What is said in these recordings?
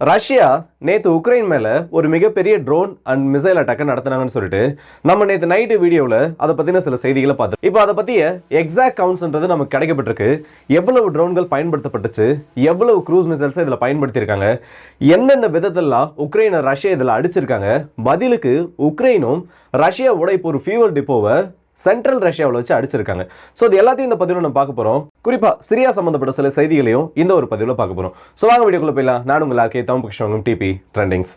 Russia நேற்று Ukraine மேலே ஒரு மிகப்பெரிய ட்ரோன் அண்ட் மிசைல் அட்டாக்கை நடத்தினாங்கன்னு சொல்லிட்டு நம்ம நேற்று நைட்டு வீடியோவில் அதை பற்றின சில செய்திகளை பார்த்தோம் இப்போ அதை பற்றிய எக்ஸாக்ட் கவுண்ட்ஸ்ன்றது நமக்கு கிடைக்கப்பட்டிருக்கு. எவ்வளவு ட்ரோன்கள் பயன்படுத்தப்பட்டுச்சு? எவ்வளவு க்ரூஸ் மிசைல்ஸை இதில் பயன்படுத்தியிருக்காங்க? எந்தெந்த விதத்திலாம் உக்ரைனை ரஷ்யா இதில் அடிச்சிருக்காங்க? பதிலுக்கு உக்ரைனும் ரஷ்யாவோட இப்போ ஒரு ஃபியூவல் டிப்போவை சென்ட்ரல் ரஷ்யாவில் வச்சு அடிச்சிருக்காங்க. ஸோ இது எல்லாத்தையும் இந்த பதிவில் நம்ம பார்க்க போகிறோம் குறிப்பாக சிரியா சம்மந்தப்பட்ட சில செய்திகளையும் இந்த ஒரு பதிவில் பார்க்க போகிறோம் ஸோ வாங்க வீடியோக்குள்ள போயிடலாம். நான் உங்கள் ஆர்கே தம் கிருஷ்ணவங்கம் டிபி ட்ரெண்டிங்ஸ்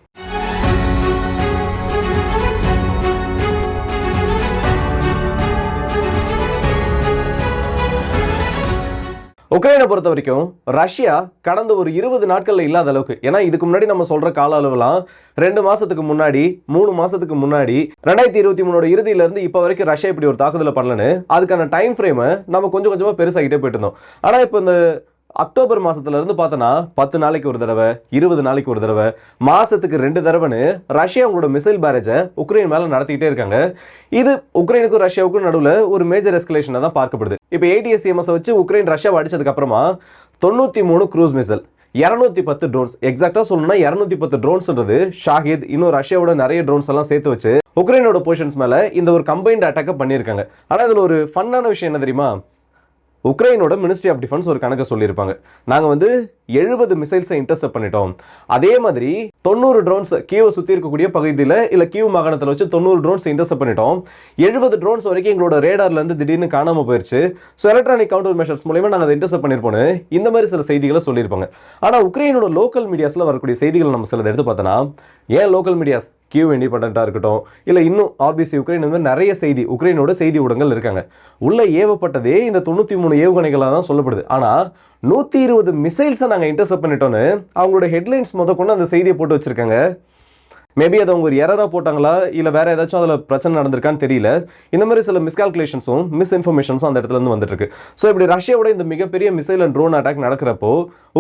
உக்ரைனை பொறுத்த வரைக்கும் ரஷ்யா கடந்த ஒரு இருபது நாட்களில் இல்லாத அளவுக்கு ஏன்னா இதுக்கு முன்னாடி நம்ம சொல்ற கால அளவுலாம் ரெண்டு மாசத்துக்கு முன்னாடி மூணு மாசத்துக்கு முன்னாடி ரெண்டாயிரத்தி இருபத்தி மூணோட இறுதியில இருந்து இப்போ வரைக்கும் ரஷ்யா இப்படி ஒரு தாக்குதலை பண்ணலன்னு அதுக்கான டைம் ஃப்ரேமை நம்ம கொஞ்சம் கொஞ்சமா பெருசாகிட்டே போயிட்டு இருந்தோம். ஆனா இப்போ இந்த அக்டோபர் மாதத்துலேருந்து பார்த்தோன்னா பத்து நாளைக்கு ஒரு தடவை இருபது நாளைக்கு ஒரு தடவை மாதத்துக்கு ரெண்டு தடவைன்னு ரஷ்யா அவங்களோட மிசைல் பேரேஜை உக்ரைன் மேலே நடத்திக்கிட்டே இருக்காங்க. இது உக்ரைனுக்கும் ரஷ்யாவுக்கும் நடுவில் ஒரு மேஜர் எஸ்கலேஷனை தான் பார்க்கப்படுது. இப்போ ஏடிஎஸ்சிஎம்எஸை வச்சு உக்ரைன் ரஷ்யாவை அடித்ததுக்கப்புறமா தொண்ணூற்றி மூணு க்ரூஸ் மிசைல் இரநூத்தி பத்து ட்ரோன்ஸ் எக்ஸாக்டாக சொல்லணும்னா இரநூத்தி பத்து ட்ரோன்ஸ்ன்றது ஷாஹித் இன்னும் ரஷ்யாவோட நிறைய ட்ரோன்ஸ் எல்லாம் சேர்த்து வச்சு உக்ரைனோட பொசிஷன்ஸ் மேலே இந்த ஒரு கம்பைன்ட் அட்டாக்கை பண்ணியிருக்காங்க. ஆனால் இதில் ஒரு ஃபன்னான விஷயம் என்ன தெரியுமா? உக்ரைனோட மினிஸ்ட்ரி ஆஃப் டிஃபென்ஸ் ஒரு கணக்கை சொல்லியிருப்பாங்க. நாங்கள் வந்து எழுபது மிசைல்ஸை இன்டர்செப்ட் பண்ணிட்டோம். அதே மாதிரி தொண்ணூறு ட்ரோன்ஸ் கீவை சுற்றி இருக்கக்கூடிய பகுதியில் இல்லை கீவ் மாகாணத்தில் வச்சு தொண்ணூறு ட்ரோன்ஸ் இன்டர்செப்ட் பண்ணிட்டோம். எழுபது ட்ரோன்ஸ் வரைக்கும் எங்களோட ரேடார்லேருந்து திடீர்னு காணாமல் போயிருச்சு. ஸோ எலக்ட்ரானிக் கவுண்டர் மெஷர்ஸ் மூலயமா நாங்கள் அதை இன்டர்செப்ட் பண்ணியிருப்போம் இந்த மாதிரி சில செய்திகளை சொல்லியிருப்பாங்க. ஆனால் உக்ரைனோட லோக்கல் மீடியாஸில் வரக்கூடிய செய்திகள் நம்ம சிலதை எடுத்து பார்த்தோன்னா ஏன் லோக்கல் மீடியாஸ் கியூ இண்டிபெண்ட்டாக இருக்கட்டும் இல்லை இன்னும் ஆர்பிசி உக்ரைன் இந்த மாதிரி நிறைய செய்தி உக்ரைனோட செய்தி ஊடகங்கள் இருக்காங்க. உள்ள ஏவப்பட்டதே இந்த தொண்ணூற்றி மூணு ஏவுகணைகளாக தான் சொல்லப்படுது. ஆனால் நூற்றி இருபது மிசைல்ஸை நாங்கள் இன்டர்செப்ட் பண்ணிட்டோன்னு அவங்களோட ஹெட்லைன்ஸ் முத கொண்டு அந்த செய்தியை போட்டு வச்சிருக்காங்க. மேபி அதை அவங்க ஒரு எரராக போட்டாங்களா? இல்லை வேற ஏதாச்சும் அதில் பிரச்சனை நடந்திருக்கான்னு தெரியல. இந்த மாதிரி சில மிஸ்கால்குலேஷன்ஸும் மிஸ் இன்ஃபர்மேஷன்ஸும் அந்த இடத்துலேருந்து வந்துட்டு இருக்கு. ஸோ இப்படி ரஷ்யாவோட இந்த மிகப்பெரிய மிசைல் அண்ட் ட்ரோன் அட்டாக் நடக்கிறப்போ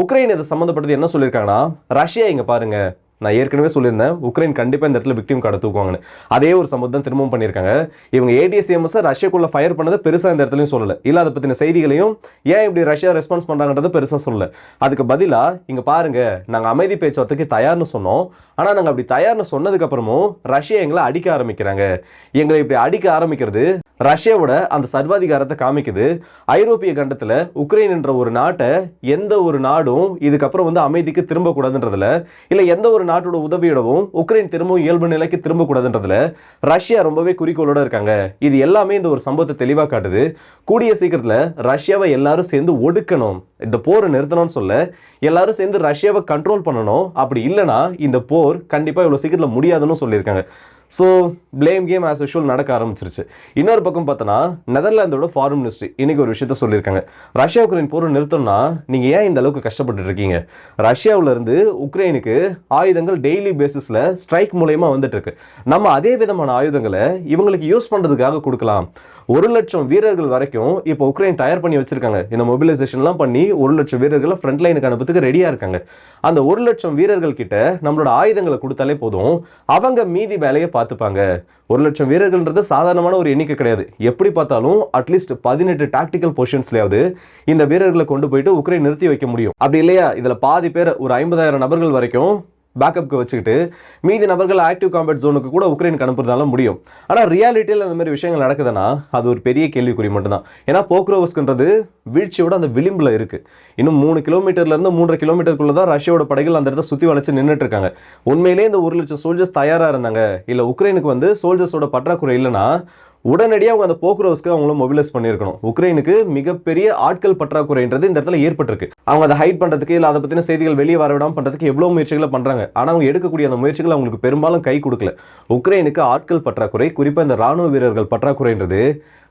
உக்ரைன் இதை சம்மந்தப்பட்டது என்ன சொல்லியிருக்காங்கன்னா ரஷ்யா இங்கே பாருங்கள் நான் ஏற்கனவே சொல்லியிருந்தேன் உக்ரைன் கண்டிப்பாக இந்த இடத்துல விக்டிம் கார்டை தூக்குவாங்கன்னு. அதே ஒரு சம்பவம் தான் திரும்பவும் பண்ணியிருக்காங்க. இவங்க ஏடிஎஸ்எம்எஸ் ரஷ்யாக்குள்ளே ஃபயர் பண்ணதை பெருசாக இந்த இடத்துலையும் சொல்லலை. இல்லை அதை பற்றின செய்திகளையும் ஏன் இப்படி ரஷ்யா ரெஸ்பான்ஸ் பண்ணுறாங்கன்றது பெருசாக சொல்லலை. அதுக்கு பதிலாக இங்கே பாருங்க நாங்கள் அமைதி பேச்சுவார்த்தைக்கு தயார்னு சொன்னோம். ஆனால் நாங்கள் அப்படி தயார்னு சொன்னதுக்கப்புறமும் ரஷ்யா எங்களை அடிக்க ஆரம்பிக்கிறாங்க. எங்களை இப்படி அடிக்க ஆரம்பிக்கிறது ரஷ்யாவோட அந்த சர்வாதிகாரத்தை காமிக்குது. ஐரோப்பிய கண்டத்தில் உக்ரைன் என்ற ஒரு நாட்டை எந்த ஒரு நாடும் இதுக்கப்புறம் வந்து அமைதிக்கு திரும்பக்கூடாதுன்றதுல இல்லை எந்த ஒரு நாட்டோட உதவியோடவும் உக்ரைன் திரும்பவும் இயல்பு நிலைக்கு திரும்பக்கூடாதுன்றதுல ரஷ்யா ரொம்பவே குறிக்கோளோட இருக்காங்க. இது எல்லாமே இந்த ஒரு சம்பவத்தை தெளிவாக காட்டுது. கூடிய சீக்கிரத்தில் ரஷ்யாவை எல்லாரும் சேர்ந்து ஒடுக்கணும். இந்த போரை நிறுத்தணும்னு சொல்ல எல்லாரும் சேர்ந்து ரஷ்யாவை கண்ட்ரோல் பண்ணணும். அப்படி இல்லைன்னா இந்த போர் கண்டிப்பாக இவ்வளோ சீக்கிரத்தில் முடியாதுன்னு சொல்லியிருக்காங்க. So blame game as usual நடக்க ஆரம்பிச்சிருச்சு. இன்னொரு பக்கம் பார்த்தோன்னா நெதர்லாந்தோட ஃபாரின் மினிஸ்ட்ரி இன்னைக்கு ஒரு விஷயத்த சொல்லியிருக்காங்க. ரஷ்யா உக்ரைன் போர் நிறுத்தணும்னா நீங்கள் ஏன் இந்த அளவுக்கு கஷ்டப்பட்டு இருக்கீங்க? ரஷ்யாவிலேருந்து உக்ரைனுக்கு ஆயுதங்கள் டெய்லி பேசிஸில் ஸ்ட்ரைக் மூலயமா வந்துட்டு இருக்கு. நம்ம அதே விதமான ஆயுதங்களை இவங்களுக்கு யூஸ் பண்ணுறதுக்காக கொடுக்கலாம். ஒரு லட்சம் வீரர்கள் வரைக்கும் இப்போ உக்ரைன் தயார் பண்ணி வச்சிருக்காங்க. இந்த மொபிலைசேஷன்லாம் பண்ணி ஒரு லட்சம் வீரர்களை ஃப்ரண்ட் லைனுக்கு அனுப்புறதுக்கு ரெடியாக இருக்காங்க. அந்த ஒரு லட்சம் வீரர்கள் கிட்ட நம்மளோட ஆயுதங்களை கொடுத்தாலே போதும். அவங்க மீதி வேலையை பார்த்துப்பாங்க. ஒரு லட்சம் வீரர்கள்ன்றது சாதாரணமான ஒரு எண்ணிக்கை கிடையாது. எப்படி பார்த்தாலும் அட்லீஸ்ட் பதினெட்டு டாக்டிக்கல் பொசிஷன்ஸ்லயாவது இந்த வீரர்களை கொண்டு போயிட்டு உக்ரைன் நிறுத்தி வைக்க முடியும். அப்படி இல்லையா? இதில் பாதி பேர் ஒரு ஐம்பதாயிரம் நபர்கள் வரைக்கும் பேக்கப்க்கு வச்சுக்கிட்டு மீதி நபர்கள் ஆக்டிவ் காம்பேட் ஜோனுக்கு கூட உக்ரைனுக்கு அனுப்புறதால முடியும். ஆனால் ரியாலிட்டியில் அந்த மாதிரி விஷயங்கள் நடக்குதுன்னா அது ஒரு பெரிய கேள்விக்குறி மட்டும்தான். ஏன்னா போக்ரோவஸ்க்குன்றது வீழ்ச்சியோட அந்த விளிம்பில் இருக்குது இன்னும் மூணு கிலோமீட்டர்லேருந்து மூன்றரை கிலோமீட்டருக்குள்ள தான் ரஷ்யாவோட படைகள் அந்த இடத்த சுற்றி வளைச்சு நின்றுட்டு இருக்காங்க உண்மையிலேயே இந்த ஒரு லட்சம் சோல்ஜர்ஸ் தயாராக இருந்தாங்க. இல்லை உக்ரைனுக்கு வந்து சோல்ஜர்ஸோட பற்றாக்குறை இல்லைன்னா உடனடியாக அவங்க அந்த போக்குரோஸ்க்கு அவங்கள மொபிலைஸ் பண்ணியிருக்கணும். உக்ரைனுக்கு மிகப்பெரிய ஆட்கள் பற்றாக்குறைன்றது இந்த இடத்துல ஏற்பட்டிருக்கு. அவங்க அதை ஹைட் பண்ணுறதுக்கு இல்லை அதை பற்றின செய்திகள் வெளியே வரவிடாமல் பண்ணுறதுக்கு எவ்வளோ முயற்சிகளை பண்ணுறாங்க ஆனால் அவங்க எடுக்கக்கூடிய அந்த முயற்சிகள் அவங்களுக்கு பெரும்பாலும் கை கொடுக்கல. உக்ரைனுக்கு ஆட்கள் பற்றாக்குறை குறிப்பாக இந்த ராணுவ வீரர்கள் பற்றாக்குறைன்றது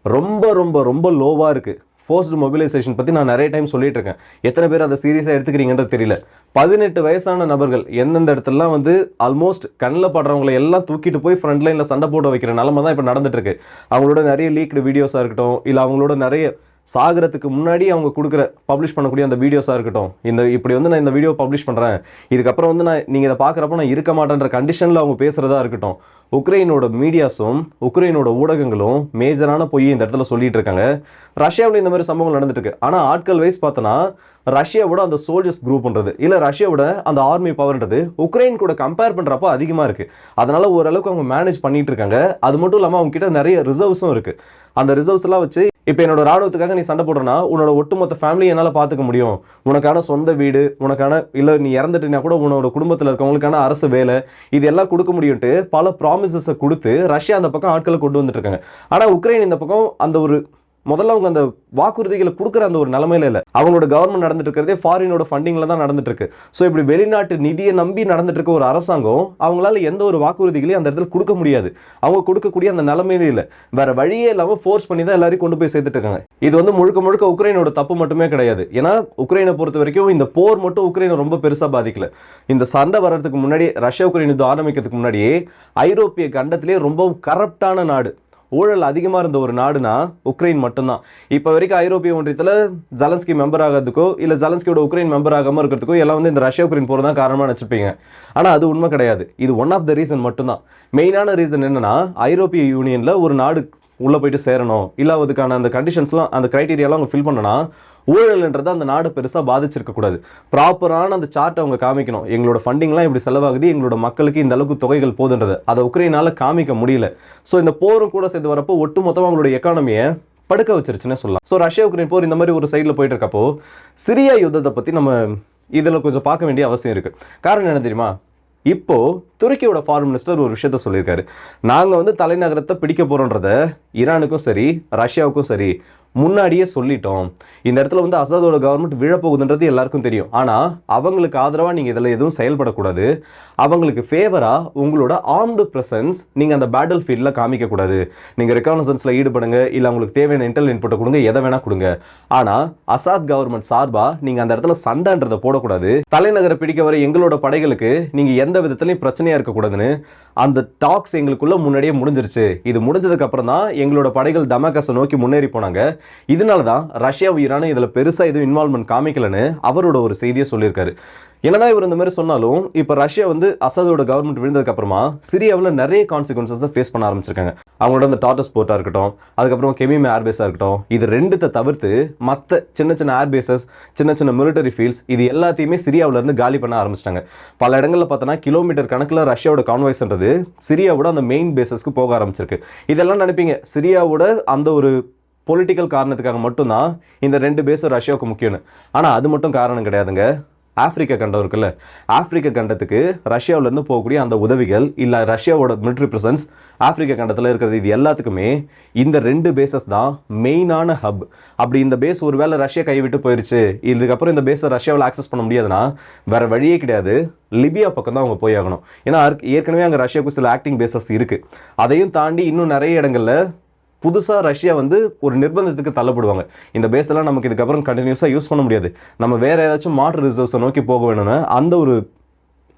ரொம்ப ரொம்ப ரொம்ப லோவாக இருக்குது ஃபோர்ஸ்டு மொபிலைசேஷன் பற்றி நான் நிறைய டைம் சொல்லிட்டு இருக்கேன் எத்தனை பேர் அதை சீரியஸாக எடுத்துக்கிறீங்கன்றது தெரியல. பதினெட்டு வயசான நபர்கள் எந்தெந்த இடத்துலலாம் வந்து ஆல்மோஸ்ட் கண்ணில் படுறவங்களை எல்லாம் தூக்கிட்டு போய் ஃப்ரண்ட் லைனில் சண்டை போட வைக்கிற நிலமை தான் இப்போ நடந்துட்டு இருக்கு. அவங்களோட நிறைய லீக்டு வீடியோஸாக இருக்கட்டும் இல்லை அவங்களோட நிறைய சாகிறதுக்கு முன்னாடி அவங்க கொடுக்குற பப்ளிஷ் பண்ணக்கூடிய அந்த வீடியோஸாக இருக்கட்டும். இந்த இப்படி வந்து நான் இந்த வீடியோ பப்ளிஷ் பண்ணுறேன் இதுக்கப்புறம் வந்து நான் நீங்கள் இதை பார்க்குறப்ப நான் இருக்க மாட்டேன்ற கண்டிஷனில் அவங்க பேசுகிறதா இருக்கட்டும். உக்ரைனோட மீடியாஸும் உக்ரைனோட ஊடகங்களும் மேஜரான பொய் இந்த இடத்துல சொல்லிட்டு இருக்காங்க. ரஷ்யாவில் இந்த மாதிரி சம்பவங்கள் நடந்துட்டு ஆனால் ஆட்கள் வைஸ் பார்த்தோன்னா ரஷ்யாவோட அந்த சோல்ஜர்ஸ் குரூப்ன்றது இல்லை ரஷ்யாவோட அந்த ஆர்மி பவர்ன்றது உக்ரைன் கூட கம்பேர் பண்ணுறப்போ அதிகமாக இருக்குது அதனால் ஓரளவுக்கு அவங்க மேனேஜ் பண்ணிகிட்டு இருக்காங்க. அது மட்டும் இல்லாமல் அவங்க கிட்ட நிறைய ரிசர்வ்ஸும் இருக்குது அந்த ரிசர்வ்ஸ்லாம் வச்சு இப்போ என்னோட ராணுவத்துக்காக நீ சண்டை போடுறனா உன்னோட ஒட்டுமொத்த ஃபேமிலி என்னால் பார்த்துக்க முடியும். உனக்கான சொந்த வீடு உனக்கான இல்லை நீ இறந்துட்டினா கூட உன்னோட குடும்பத்தில் இருக்கவங்களுக்கான அரசு வேலை இது எல்லாம் கொடுக்க முடியும்ட்டு பல ப்ராமிசஸை கொடுத்து ரஷ்யா அந்த பக்கம் ஆட்களை கொண்டு வந்துட்டு இருக்காங்க. ஆனால் உக்ரைன் இந்த பக்கம் அந்த ஒரு முதல்ல அவங்க அந்த வாக்குறுதிகளை கொடுக்குற அந்த ஒரு நிலமையில இல்லை. அவங்களோட கவர்மெண்ட் நடந்துட்டு இருக்கிறதே ஃபாரினோட ஃபண்டிங்கில் தான் நடந்துட்டு இருக்கு ஸோ இப்படி வெளிநாட்டு நிதியை நம்பி நடந்துட்டு இருக்க ஒரு அரசாங்கம் அவங்களால எந்த ஒரு வாக்குறுதிகளையும் அந்த இடத்துல கொடுக்க முடியாது. அவங்க கொடுக்கக்கூடிய அந்த நிலைமையில இல்லை. வேற வழியே இல்லாமல் ஃபோர்ஸ் பண்ணி தான் எல்லாரையும் கொண்டு போய் சேர்த்துட்டு இருக்காங்க. இது வந்து முழுக்க முழுக்க உக்ரைனோட தப்பு மட்டுமே கிடையாது. ஏன்னா உக்ரைனை பொறுத்த வரைக்கும் இந்த போர் மட்டும் உக்ரைனை ரொம்ப பெருசாக பாதிக்கல. இந்த சண்டை வர்றதுக்கு முன்னாடி ரஷ்யா உக்ரைன் யுத்தம் ஆரம்பிக்கிறதுக்கு முன்னாடியே ஐரோப்பிய கண்டத்திலே ரொம்ப கரப்டான நாடு. ஊழல் அதிகமாக இருந்த ஒரு நாடுனா உக்ரைன் மட்டும்தான். இப்போ வரைக்கும் ஐரோப்பிய ஒன்றியத்தில் ஜலன்ஸ்கி மெம்பர் ஆகிறதுக்கோ இல்லை ஜலன்ஸ்கியோட உக்ரைன் மெம்பர் ஆகாமல் இருக்கிறதுக்கோ எல்லாம் வந்து இந்த ரஷ்யா உக்ரைன் போகிறது தான் காரணமாக நினச்சிருப்பீங்க. ஆனால் அது உண்மை கிடையாது. இது ஒன் ஆஃப் த ரீசன் மட்டும்தான். மெயினான ரீசன் என்னென்னா ஐரோப்பிய யூனியனில் ஒரு நாடு உள்ளே போயிட்டு சேரணும். இல்லை அதுக்கான அந்த கண்டிஷன்ஸ்லாம் அந்த க்ரைட்டீரியாலாம் அவங்க ஃபில் பண்ணனா ஊழல்ன்றது அந்த நாடு பெருசாக பாதிச்சிருக்கக்கூடாது ப்ராப்பரான அந்த சார்ட்டை அவங்க காமிக்கணும். எங்களோட ஃபண்டிங்லாம் இப்படி செலவாகுது எங்களோட மக்களுக்கு இந்த அளவுக்கு தொகைகள் போதுன்றது. அதை உக்ரைனால் காமிக்க முடியல. ஸோ இந்த போரும் கூட சேர்ந்து வரப்போ ஒட்டு மொத்தமாக அவங்களோட எக்கானமியை படுக்க வச்சிருச்சுன்னே சொல்லலாம். ஸோ ரஷ்யா உக்ரைன் போர் இந்த மாதிரி ஒரு சைடில் போயிட்டு இருக்கப்போ சிரியா யுத்தத்தை பற்றி நம்ம இதில் கொஞ்சம் பார்க்க வேண்டிய அவசியம் இருக்கு. காரணம் என்ன தெரியுமா? இப்போ துருக்கியோட ஃபாரின் மினிஸ்டர் ஒரு விஷயத்த சொல்லியிருக்காரு. நாங்கள் வந்து தலைநகரத்தை பிடிக்க போகிறோன்றத ஈரானுக்கும் சரி ரஷ்யாவுக்கும் சரி முன்னாடியே சொல்லிட்டோம். இந்த இடத்துல வந்து அசாதோட கவர்மெண்ட் விழப்போகுதுன்றது எல்லாருக்கும் தெரியும். ஆனால் அவங்களுக்கு ஆதரவாக நீங்கள் இதில் எதுவும் செயல்படக்கூடாது. அவங்களுக்கு ஃபேவராக உங்களோட ஆர்ம்டு ப்ரெசன்ஸ் நீங்கள் அந்த பேட்டில் ஃபீல்டில் காமிக்கக்கூடாது. நீங்கள் ரெக்கானசன்ஸில் ஈடுபடுங்க இல்லை உங்களுக்கு தேவையான இன்டெல் இன்புட்டை கொடுங்க எதை வேணால் கொடுங்க. ஆனால் அசாத் கவர்மெண்ட் சார்பாக நீங்கள் அந்த இடத்துல சண்டைன்றதை போடக்கூடாது. தலைநகரை பிடிக்க வர எங்களோட படைகளுக்கு நீங்கள் எந்த விதத்துலையும் பிரச்சனையாக இருக்கக்கூடாதுன்னு அந்த டாக்ஸ் எங்களுக்குள்ளே முன்னாடியே முடிஞ்சிருச்சு. இது முடிஞ்சதுக்கப்புறம் தான் எங்களோட படைகள் டமாகஸை நோக்கி முன்னேறி போனாங்க. இதனால தான் ரஷ்யா உயிரான இதில் பெருசாக எதுவும் இன்வால்மெண்ட் காமிக்கலன்னு அவரோட ஒரு செய்தியை சொல்லியிருக்காரு. என்னதான் இவர் இந்த மாதிரி சொன்னாலும் இப்போ ரஷ்யா வந்து அசாதோட கவர்மெண்ட் விழுந்ததுக்கு அப்புறமா சிரியாவில் நிறைய கான்சிக்வன்சஸை ஃபேஸ் பண்ண ஆரம்பிச்சிருக்காங்க. அவங்களோட அந்த டாட்டஸ் போர்ட்டாக இருக்கட்டும் அதுக்கப்புறம் கெமிம் ஏர்பேஸாக இருக்கட்டும் இது ரெண்டுத்தை தவிர்த்து மற்ற சின்ன சின்ன ஏர்பேசஸ் சின்ன சின்ன மிலிட்டரி ஃபீல்ட்ஸ் இது எல்லாத்தையுமே சிரியாவிலேருந்து காலி பண்ண ஆரம்பிச்சிட்டாங்க. பல இடங்களில் பார்த்தோன்னா கிலோமீட்டர் கணக்கில் ரஷ்யாவோட கான்வாய்ஸ்ன்றது சிரியாவோட அந்த மெயின் பேசஸ்க்கு போக ஆரம்பிச்சிருக்கு. இதெல்லாம் நினைப்பீங்க சிரியாவோட அந்த ஒரு பொலிட்டிக்கல் காரணத்துக்காக மட்டும்தான் இந்த ரெண்டு பேஸும் ரஷ்யாவுக்கு முக்கியம்னு. ஆனால் அது மட்டும் காரணம் கிடையாதுங்க. ஆப்பிரிக்க கண்டம் இருக்குல்ல. ஆப்பிரிக்க கண்டத்துக்கு ரஷ்யாவிலேருந்து போகக்கூடிய அந்த உதவிகள் இல்லை ரஷ்யாவோட மிலிட்ரி ப்ரெசன்ஸ் ஆப்பிரிக்க கண்டத்தில் இருக்கிறது இது எல்லாத்துக்குமே இந்த ரெண்டு பேசஸ் தான் மெயினான ஹப் அப்படி இந்த பேஸ் ஒரு வேளை ரஷ்யா கைவிட்டு போயிருச்சு இதுக்கப்புறம் இந்த பேஸை ரஷ்யாவில் ஆக்சஸ் பண்ண முடியாதுன்னா வேறு வழியே கிடையாது. லிபியா பக்கம் தான் அவங்க போய் ஆகணும் ஏன்னா ஏற்கனவே அங்கே ரஷ்யாவுக்கு சில ஆக்டிங் பேசஸ் இருக்குது அதையும் தாண்டி இன்னும் நிறைய இடங்களில் புதுசாக ரஷ்யா வந்து ஒரு நிர்பந்தத்துக்கு தள்ளப்படுவாங்க. இந்த பேஸெல்லாம் நமக்கு இதுக்கப்புறம் கண்டினியூஸாக யூஸ் பண்ண முடியாது. நம்ம வேறு ஏதாச்சும் மாற்று ரிசர்வ்ஸை நோக்கி போக வேணும்னு அந்த ஒரு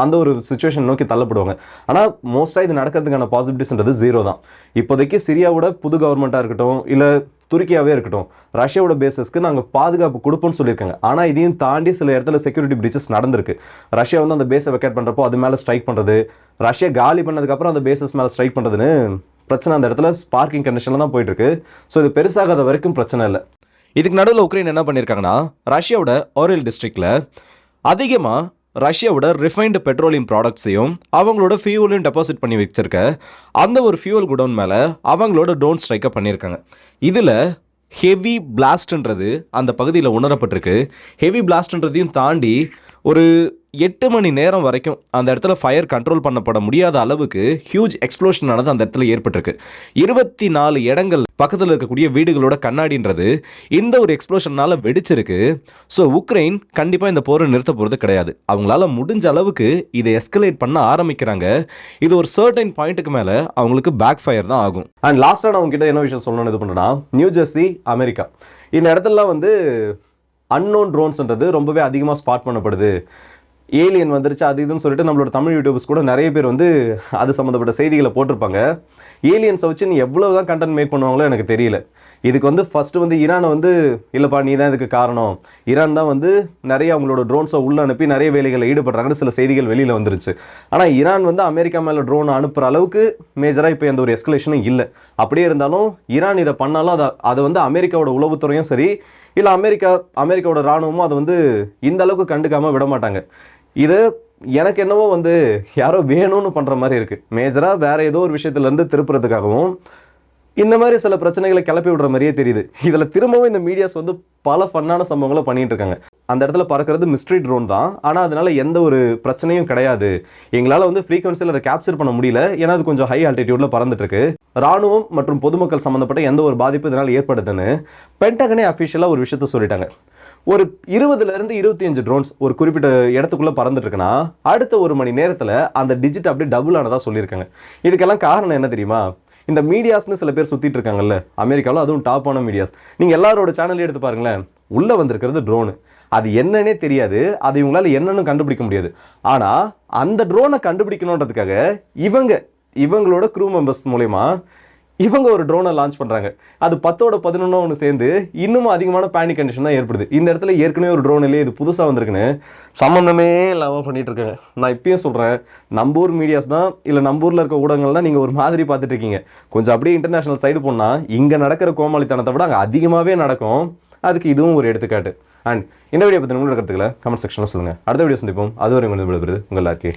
அந்த ஒரு சுச்சுவேஷன் நோக்கி தள்ளப்படுவாங்க. ஆனால் மோஸ்ட்டாக இது நடக்கிறதுக்கான பாசிபிலிட்டிஸ்ன்றது ஜீரோ தான். இப்போதைக்கு சிரியாவோட புது கவர்மெண்ட்டாக இருக்கட்டும் இல்லை துருக்கியாவே இருக்கட்டும் ரஷ்யாவோட பேசஸ்க்கு நாங்கள் பாதுகாப்பு கொடுப்போம்னு சொல்லியிருக்காங்க. ஆனால் இதையும் தாண்டி சில இடத்துல செக்யூரிட்டி பிரீச்சஸ் நடந்திருக்கு. ரஷ்யா வந்து அந்த பேஸை வெக்கேட் பண்ணுறப்போ அது மேலே ஸ்ட்ரைக் பண்ணுறது ரஷ்யா காலி பண்ணதுக்கப்புறம் அந்த பேசஸ் மேலே ஸ்ட்ரைக் பண்ணுறதுன்னு பிரச்சனை அந்த இடத்துல ஸ்பார்க்கிங் கண்டிஷனில் தான் போயிட்டு இருக்கு ஸோ இது பெருசாகாத வரைக்கும் பிரச்சனை இல்லை. இதுக்கு நடுவில் உக்ரைன் என்ன பண்ணியிருக்காங்கன்னா ரஷ்யாவோட ஆரியல் டிஸ்ட்ரிக்டில் அதிகமாக ரஷ்யாவோட ரிஃபைன்டு பெட்ரோலியம் ப்ராடக்ட்ஸையும் அவங்களோட ஃபியூலையும் டெபாசிட் பண்ணி வச்சிருக்க அந்த ஒரு ஃபியூவல் குடோன் மேலே அவங்களோட ட்ரோன் ஸ்ட்ரைக்கை பண்ணியிருக்காங்க இதில் ஹெவி பிளாஸ்ட்ன்றது அந்த பகுதியில் உணரப்பட்டிருக்கு. ஹெவி பிளாஸ்ட்ன்றதையும் தாண்டி ஒரு எட்டு மணி நேரம் வரைக்கும் அந்த இடத்துல ஃபயர் கண்ட்ரோல் பண்ணப்பட முடியாத அளவுக்கு ஹியூஜ் எக்ஸ்ப்ளோஷன் ஆனது அந்த இடத்துல ஏற்பட்டிருக்கு. இருபத்தி நாலு இடங்கள் பக்கத்தில் இருக்கக்கூடிய வீடுகளோட கண்ணாடின்றது இந்த ஒரு எக்ஸ்ப்ளோஷனால் வெடிச்சிருக்கு. ஸோ உக்ரைன் கண்டிப்பாக இந்த போரை நிறுத்த போகிறது கிடையாது. அவங்களால முடிஞ்ச அளவுக்கு இதை எஸ்கலேட் பண்ண ஆரம்பிக்கிறாங்க. இது ஒரு சர்டைன் பாயிண்ட்டுக்கு மேலே அவங்களுக்கு பேக் ஃபயர் தான் ஆகும். அண்ட் லாஸ்ட்டாக நான் உங்ககிட்ட என்ன விஷயம் சொல்லணும்னு இது பண்ணுறேன்னா நியூ ஜெர்சி அமெரிக்கா இந்த இடத்துலலாம் வந்து அன்னோன் ட்ரோன்ஸ்ன்றது ரொம்பவே அதிகமாக ஸ்பாட் பண்ணப்படுது. ஏலியன் வந்துருச்சு அது இதுன்னு சொல்லிட்டு நம்மளோட தமிழ் யூடியூபர்ஸ் கூட நிறைய பேர் வந்து அது சம்மந்தப்பட்ட செய்திகளை போட்டிருப்பாங்க. ஏலியன்ஸை வச்சு நீ எவ்வளோ தான் கண்டென்ட் மேக் பண்ணுவாங்களோ எனக்கு தெரியல. இதுக்கு வந்து ஃபஸ்ட்டு வந்து ஈரானை வந்து இல்லைப்பா நீ தான் இதுக்கு காரணம். ஈரான் தான் வந்து நிறைய அவங்களோட ட்ரோன்ஸை உள்ள அனுப்பி நிறைய வேலைகளில் ஈடுபடுறாங்கன்னு சில செய்திகள் வெளியில் வந்துருச்சு. ஆனால் ஈரான் வந்து அமெரிக்கா மேலே ட்ரோன் அனுப்புகிற அளவுக்கு மேஜராக இப்போ எந்த ஒரு எஸ்கலேஷனும் இல்லை. அப்படியே இருந்தாலும் ஈரான் இதை பண்ணாலும் அதை அதை வந்து அமெரிக்காவோட உளவுத்துறையும் சரி இல்லை அமெரிக்கா அமெரிக்காவோட ராணுவமும் அதை வந்து இந்த அளவுக்கு கண்டுக்காமல் விட மாட்டாங்க. இது எனக்கு என்னவோ வந்து யாரோ வேணும்னு பண்ணுற மாதிரி இருக்குது மேஜராக வேறு ஏதோ ஒரு விஷயத்துலேருந்து திருப்புறதுக்காகவும் இந்த மாதிரி சில பிரச்சனைகளை கிளப்பி விடுற மாதிரியே தெரியுது. இதில் திரும்பவும் இந்த மீடியாஸ் வந்து பல ஃபன்னான சம்பவங்களை பண்ணிகிட்டு இருக்காங்க. அந்த இடத்துல பறக்கிறது மிஸ்ட்ரி ட்ரோன் தான். ஆனால் அதனால் எந்த ஒரு பிரச்சனையும் கிடையாது. எங்களால் வந்து ஃப்ரீக்வன்சியில் அதை கேப்சர் பண்ண முடியல. ஏன்னா அது கொஞ்சம் ஹை ஆல்டிடியூட்ல பறந்துட்டுருக்கு ராணுவம் மற்றும் பொதுமக்கள் சம்மந்தப்பட்ட எந்த ஒரு பாதிப்பு இதனால் ஏற்படுதுன்னு பென்டகனே அஃபிஷியலாக ஒரு விஷயத்த சொல்லிட்டாங்க. ஒரு இருபதுலேருந்து இருபத்தஞ்சு இருபத்தி அஞ்சு ட்ரோன்ஸ் ஒரு குறிப்பிட்ட இடத்துக்குள்ளே பறந்துட்டுருக்குன்னா அடுத்த ஒரு மணி நேரத்தில் அந்த டிஜிட் அப்படியே டபுள் ஆனதாக சொல்லியிருக்காங்க. இதுக்கெல்லாம் காரணம் என்ன தெரியுமா? இந்த மீடியாஸ்னு சில பேர் சுற்றிட்டு இருக்காங்கல்ல அமெரிக்காவில் அதுவும் டாப்பான மீடியாஸ். நீங்கள் எல்லாரோட சேனலையும் எடுத்து பாருங்களேன் உள்ளே வந்திருக்கிறது ட்ரோனு அது என்னன்னே தெரியாது அது இவங்களால என்னன்னு கண்டுபிடிக்க முடியாது. ஆனால் அந்த ட்ரோனை கண்டுபிடிக்கணுன்றதுக்காக இவங்க இவங்களோட க்ரூ மெம்பர்ஸ் மூலயமா இவங்க ஒரு ட்ரோனை லான்ச் பண்ணுறாங்க அது பத்தோட பதினொன்னோ ஒன்று சேர்ந்து இன்னும் அதிகமான பேனிக் கண்டிஷன் தான் ஏற்படுது. இந்த இடத்துல ஏற்கனவே ஒரு ட்ரோன் இல்லையே இது புதுசாக வந்திருக்குன்னு சம்மந்தமே இல்லாமல் பண்ணிகிட்டு இருக்காங்க நான் இப்பயும் சொல்கிறேன் நம்பூர் மீடியாஸ் தான் இல்லை நம்பூரில் இருக்க ஊடகங்கள் தான் நீங்கள் ஒரு மாதிரி பார்த்துட்டு இருக்கீங்க. கொஞ்சம் அப்படியே இன்டர்நேஷனல் சைடு போனால் இங்கே நடக்கிற கோமாளித்தனத்தை விட அங்கே அதிகமாகவே நடக்கும். அதுக்கு இதுவும் ஒரு எடுத்துக்காட்டு. அண்ட் இந்த வீடியோ பற்றி உங்களோட கருத்துக்களை கமெண்ட் செக்ஷனில் சொல்லுங்கள் அடுத்த வீடியோ சந்திப்போம். அதுவரை உங்களுக்கு விடுபடுறது உங்கள் எல்லாருக்கே